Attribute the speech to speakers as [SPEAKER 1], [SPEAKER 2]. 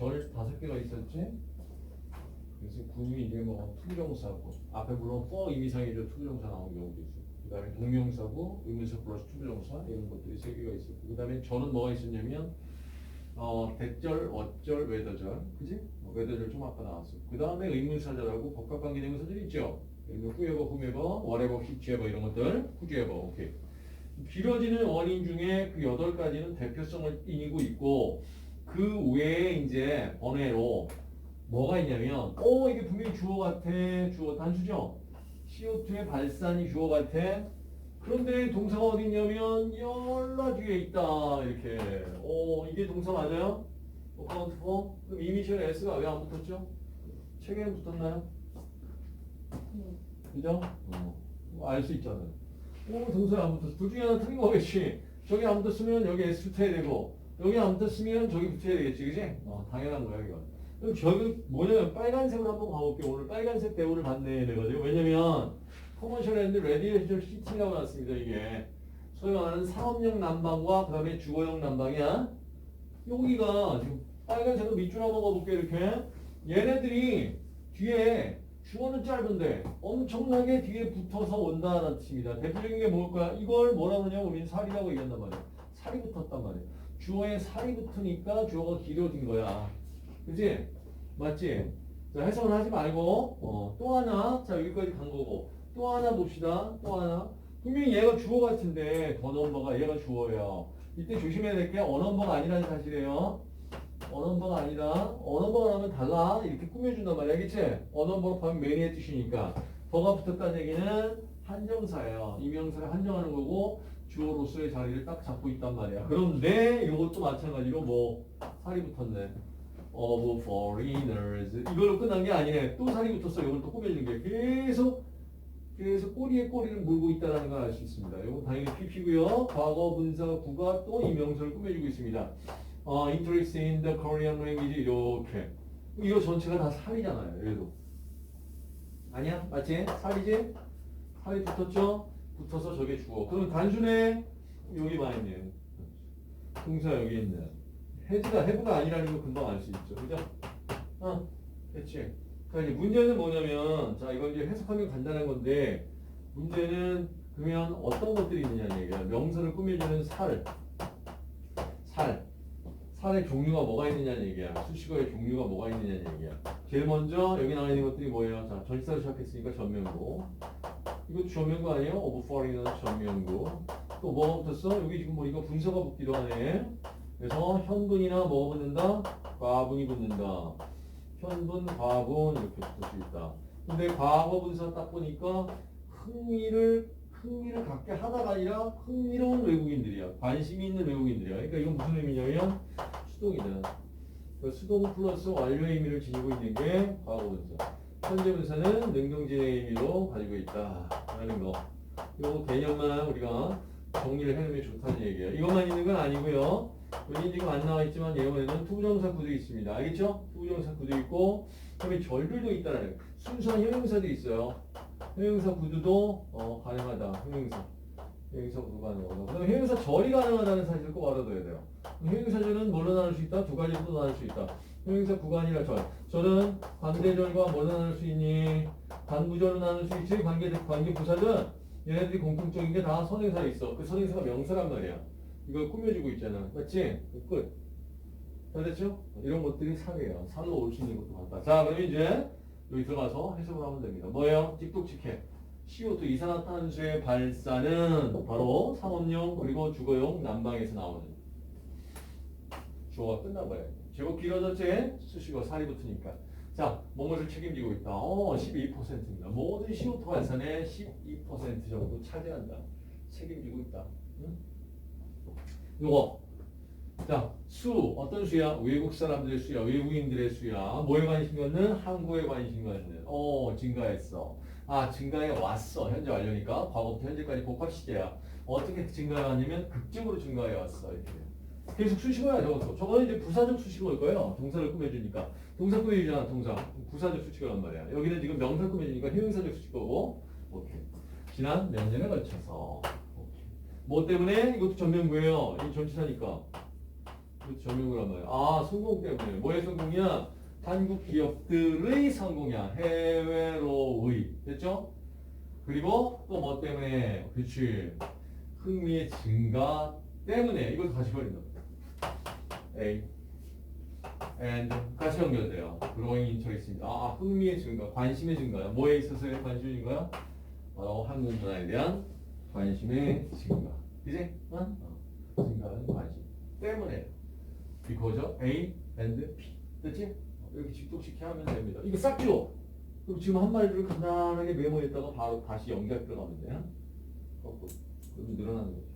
[SPEAKER 1] 절 다섯 개가 있었지? 그래서 구이 이제 뭐 투부정사고 앞에 물론 for 의미상이죠 투부정사 나온 경우도 있고 그 다음에 동명사고 의문사 플러스 투부정사 이런 것들이 세 개가 있었고 그 다음에 저는 뭐가 있었냐면 어 대절, 어절, 외더절 그지? 뭐 외더절 좀 아까 나왔어 그 다음에 의문사절하고 복합관계대명사절 있죠? 후에버, 후메버, whatever, whichever 이런 것들 후지에버 오케이 길어지는 원인 중에 그 여덟 가지는 대표성을 띠고 있고 그 외에 이제 번외로 뭐가 있냐면 어 이게 분명히 주어 같아 주어 단수죠? CO2의 발산이 주어 같아. 그런데 동사가 어디 있냐면 열라 뒤에 있다 이렇게. 어 이게 동사 맞아요? 어카운트 포 그럼 이미셜 S가 왜 안 붙었죠? 책에는 붙었나요? 그죠? 어, 알수 있잖아요. 어 동사에 안 붙었어. 둘 중에 하나 틀린 거겠지. 저기 안 붙었으면 여기 S 붙어야 되고 여기 안 붙었으면 저기 붙어야 되겠지 그지? 어 당연한 거야 이거 그럼 저기 뭐냐면 빨간색으로 한번 가볼게요. 오늘 빨간색 대우를 받네 내가지고 왜냐면 커머셜 앤드 레디에이션 시팅이라고 났습니다 이게 소위 말하는 상업용 난방과 그 다음에 주거용 난방이야. 여기가 지금 빨간색으로 밑줄 한번 가볼게요 이렇게 얘네들이 뒤에 주어는 짧은데 엄청나게 뒤에 붙어서 온다는 뜻입니다. 대표적인 게 뭘까? 이걸 뭐라 그러냐면 우리는 살이라고 얘기한단 말이야. 살이 붙었단 말이야. 주어에 살이 붙으니까 주어가 길어진 거야. 그지? 맞지? 자, 해석을 하지 말고, 어, 또 하나, 자, 여기까지 간 거고, 또 하나 봅시다. 또 하나. 분명히 얘가 주어 같은데, 더 넘버가 얘가 주어예요. 이때 조심해야 될 게, 어넘버가 아니라는 사실이에요. 어넘버가 아니라, 어넘버가 나면 달라. 이렇게 꾸며준단 말이야. 알겠지? 어넘버로 하면 매니의 뜻이니까. 더가 붙었다는 얘기는 한정사예요. 이명사를 한정하는 거고, 주어로서의 자리를 딱 잡고 있단 말이야. 그런데, 이것도 마찬가지로 뭐, 살이 붙었네. of foreigners. 이걸로 끝난 게 아니네. 또 살이 붙었어. 이걸 또 꾸며주는 게. 계속 계속 꼬리에 꼬리를 물고 있다는 걸 알 수 있습니다. 이거 당연히 PP고요. 과거 분사 구가 또 이 명사를 꾸며주고 있습니다. 어, interest in the Korean language. 이렇게. 이거 전체가 다 살이잖아요. 얘도. 아니야? 맞지? 살이지? 살이 붙었죠? 붙어서 저게 주어 그럼 단순해 여기 많이 있네요 동사 여기 있네 해지가 해부가 아니라는 거 금방 알 수 있죠. 그죠? 어, 그렇지. 자, 이제 문제는 뭐냐면, 자, 이건 이제 해석하면 간단한 건데, 문제는 그러면 어떤 것들이 있느냐는 얘기야. 명사를 꾸며주는 살, 살, 살의 종류가 뭐가 있느냐는 얘기야. 수식어의 종류가 뭐가 있느냐는 얘기야. 제일 먼저 여기 나와 있는 것들이 뭐예요? 자, 전치사로 시작했으니까 전면구. 이거 전면구 아니에요? 오브 포리는 전면구. 또 뭐가 붙었어? 여기 지금 뭐 이거 분서가 붙기도 하네. 그래서 현분이나 뭐가 붙는다? 과분이 붙는다. 현분, 과분 이렇게 붙을 수 있다. 근데 과거 분사 딱 보니까 흥미를 흥미를 갖게 하다가 아니라 흥미로운 외국인들이야. 관심이 있는 외국인들이야. 그러니까 이건 무슨 의미냐면 수동이다. 그 수동 플러스 완료의 의미를 지니고 있는 게 과거 분사. 현재 분사는 능동진의 의미로 가지고 있다. 라는 거. 요 개념만 우리가 정리를 해놓으면 좋다는 얘기예요. 이것만 있는 건 아니고요. 여기 지금 안 나와 있지만 예문에는 투부정사 구도 있습니다. 알겠죠? 투부정사 구도 있고 그다음에 절들도 있다는 거예요. 순수한 형용사도 있어요. 형용사 구도도 어, 가능하다. 형용사. 형용사 구도 가능하다. 그다음에 형용사 절이 가능하다는 사실을 꼭 알아둬야 돼요. 형용사 절은 뭘로 나눌 수 있다? 두 가지로 나눌 수 있다. 형용사 구간이라 절. 절은 관대절과 뭘로 나눌 수 있니? 관부절로 나눌 수 있지? 관계, 관계 부사는 얘네들이 공통적인 게 다 선행사에 있어. 그 선행사가 명사란 말이야. 이걸 꾸며주고 있잖아. 맞지? 끝. 다 됐죠? 이런 것들이 살이에요. 살로 올 수 있는 것도 같다. 자, 그럼 이제 여기 들어가서 해석을 하면 됩니다. 뭐예요? 찍독직해. CO2 이산화탄소의 발사는 바로 상업용 그리고 주거용 난방에서 나오는 주어가 끝나버려요. 제법 길어졌지? 수식어 살이 붙으니까. 자, 뭐뭐를 책임지고 있다. 어, 12%입니다. 모든 CO2 발산의 12% 정도 차지한다. 책임지고 있다. 응? 요거. 자, 수. 어떤 수야? 외국 사람들의 수야. 외국인들의 수야. 뭐에 관심 갖는? 항구에 관심 갖는. 어, 증가했어. 아, 증가해 왔어. 현재 완료니까. 과거부터 현재까지 복합 시제야. 어떻게 증가해 왔냐면 극적으로 증가해 왔어. 이렇게. 계속 수식어야, 저것도. 저거는 이제 부사적 수식어일 거예요. 동사를 꾸며주니까. 동사 꾸며주잖아, 동사. 부사적 수식어란 말이야. 여기는 지금 명사 꾸며주니까 형용사적 수식어고. 오케이. 지난 몇 년에 걸쳐서. 오케이. 뭐 때문에? 이것도 전면구예요. 이 전치사니까. 그 적용을 하면 아 성공 때문에 뭐의 성공이야? 한국 기업들의 성공이야. 해외로의 됐죠? 그리고 또 뭐 때문에 그렇지 흥미의 증가 때문에 이걸 다시 버린다. A and 같이 연결돼요. growing interest입니다. 아 흥미의 증가, 관심의 증가요. 뭐에 있어서의 관심의 증가요? 바로 한국 문화에 대한 관심의 증가. 이제 어? 어. 증가하는 관심 때문에 because A and P 됐지? 어, 이렇게 직독시켜 하면 됩니다. 이거 싹 지워. 그럼 지금 한 마리를 간단하게 메모했다가 바로 다시 연결 들어가면 돼요. 거꾸로. 그럼 늘어나는 거죠.